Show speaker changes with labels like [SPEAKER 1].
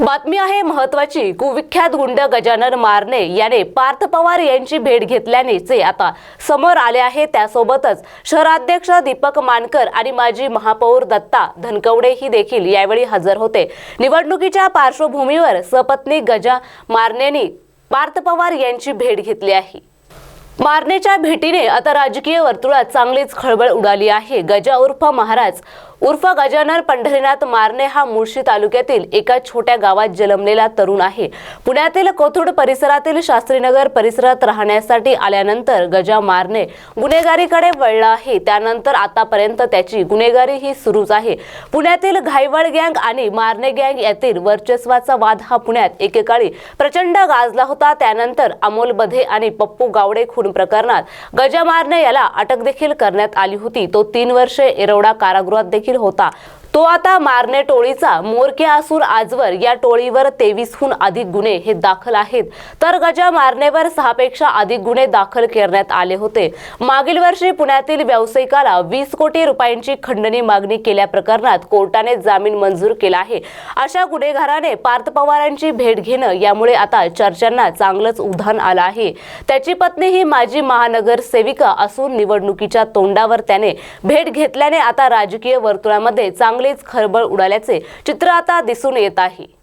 [SPEAKER 1] बातमी आहे महत्वाची. कुविख्यात गुंड गजानन मारणे याने पार्थ पवार यांची भेट घेतल्यानेचे आता समोर आले आहे. त्यासोबतच शहराध्यक्ष दीपक मानकर आणि माजी महापौर दत्ता धनकवडे ही देखील यावेळी हजर होते. निवडणुकीच्या पार्श्वभूमीवर सपत्नी गजा मारनेनी पार्थ पवार यांची भेट घेतली आहे. मारनेच्या भेटीने आता राजकीय वर्तुळात चांगलीच खळबळ उडाली आहे. गजा उर्फ महाराज उर्फ गजानन पंढरीनाथ मारणे हा मुळशी तालुक्यातील एका छोट्या गावात जन्मलेला तरुण आहे. पुण्यातील कोथरूड परिसरातील शास्त्रीनगर परिसरात राहण्यासाठी आल्यानंतर गजा मारणे गुन्हेगारीकडे वळला आहे. त्यानंतर आतापर्यंत त्याची गुन्हेगारी ही सुरूच आहे. पुण्यातील घायवळ गँग आणि मारणे गँग यातील वर्चस्वाचा वाद हा पुण्यात एकेकाळी प्रचंड गाजला होता. त्यानंतर अमोल बधे आणि पप्पू गावडे खून प्रकरणात गजा मारणे याला अटक देखील करण्यात आली होती. तो तीन वर्षे येरवडा कारागृहात देखील होता. तो आता मारणे टोळीचा मोरक्या असून आजवर या टोळीवर तेवीसहून अधिक गुन्हे हे दाखल आहेत. तर गजा मारणेवर सहापेक्षा अधिक गुन्हे दाखल करण्यात आले होते. मागील वर्षी पुण्यातील व्यावसायिकाला वीस कोटी रुपयांची खंडणी मागणी केल्या प्रकरणात कोर्टाने जामीन मंजूर केला आहे. अशा गुन्हेगाराने पार्थ पवारांची भेट घेणं यामुळे आता चर्चांना चांगलंच उधाण आलं आहे. त्याची पत्नी ही माजी महानगरसेविका असून निवडणुकीच्या तोंडावर त्याने भेट घेतल्याने आता राजकीय वर्तुळामध्ये चांगलीच खळबळ उडाल्याचे चित्र आता दिसून येत आहे.